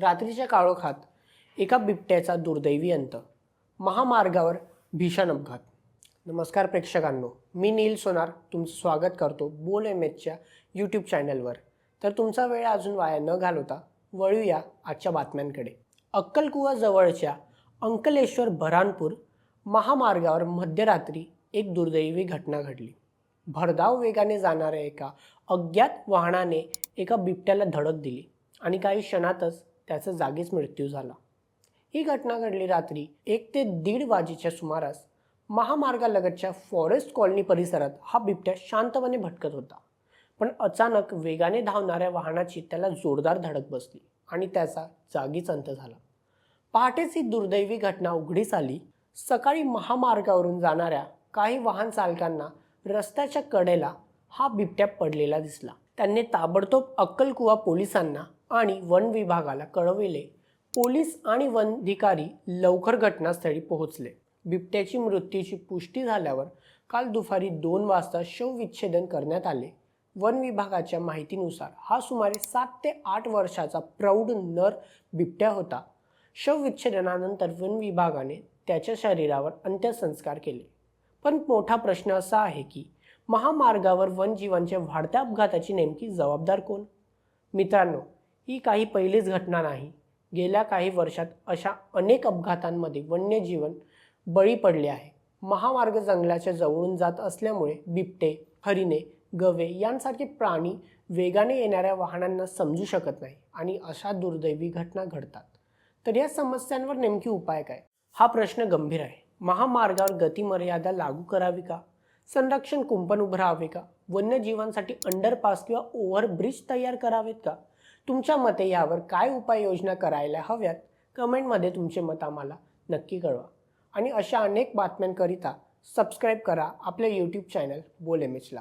रात्रीच्या काळोखात एका बिबट्याचा दुर्दैवी अंत. महामार्गावर भीषण अपघात. नमस्कार प्रेक्षकांनो मी नील सोनार तुमचं स्वागत करतो बोल एम एचच्या यूट्यूब चॅनलवर तर तुमचा वेळ अजून वाया न घालवता वळूया आजच्या बातम्यांकडे. अक्कलकुवा जवळच्या अंकलेश्वर भरानपूर महामार्गावर मध्यरात्री एक दुर्दैवी घटना घडली. भरधाव वेगाने जाणाऱ्या एका अज्ञात वाहनाने एका बिबट्याला धडक दिली आणि काही क्षणातच त्याचा जागीच मृत्यू झाला. ही घटना घडली रात्री एक ते दीड वाजेच्या सुमारास महामार्गालगतच्या फॉरेस्ट कॉलनी परिसरात हा बिबट्या शांतपणे भटकत होता. पण अचानक वेगाने धावणाऱ्या वाहनाची त्याला जोरदार धडक बसली आणि त्याचा जागीच अंत झाला. पहाटेच ही दुर्दैवी घटना उघडीस आली. सकाळी महामार्गावरून जाणाऱ्या काही वाहन चालकांना रस्त्याच्या कडेला हा बिबट्या पडलेला दिसला. त्यांनी ताबडतोब अक्कलकुवा पोलिसांना आणि वन विभागाला कळविले पोलीस आणि वन अधिकारी लवकर घटनास्थळी पोहोचले. बिबट्याची मृत्यूची पुष्टी झाल्यावर काल दुपारी दोन वाजता शवविच्छेदन करण्यात आले. वन विभागाच्या माहितीनुसार हा सुमारे सात ते आठ वर्षाचा प्रौढ नर बिबट्या होता. शवविच्छेदनानंतर वन विभागाने त्याच्या शरीरावर अंत्यसंस्कार केले. पण मोठा प्रश्न असा आहे की महामार्गावर वनजीवांच्या वाढत्या अपघाताची नेमकी जबाबदार कोण? मित्रांनो ही काही पहिलीच घटना नाही. गेल्या काही वर्षात अशा अनेक अपघातांमध्ये वन्यजीवन बळी पडले आहे. महामार्ग जंगलाच्या जवळून जात असल्यामुळे बिबटे हरिणे गवे यांसारखे प्राणी वेगाने येणाऱ्या वाहनांना समजू शकत नाही आणि अशा दुर्दैवी घटना घडतात. तर या समस्यांवर नेमकी उपाय काय? हा प्रश्न गंभीर आहे. महामार्गावर गती मर्यादा लागू करावी का? संरक्षण कुंपण उभरावे का? वन्यजीवांसाठी अंडरपास किंवा ओव्हरब्रिज तयार करावेत का? तुमच्या मते यावर काय उपाययोजना करायला हव्यात? कमेंटमध्ये तुमचे मत आम्हाला नक्की कळवा. आणि अशा अनेक बातम्यांकरिता सबस्क्राईब करा आपल्या यूट्यूब चॅनल बोल एम एचला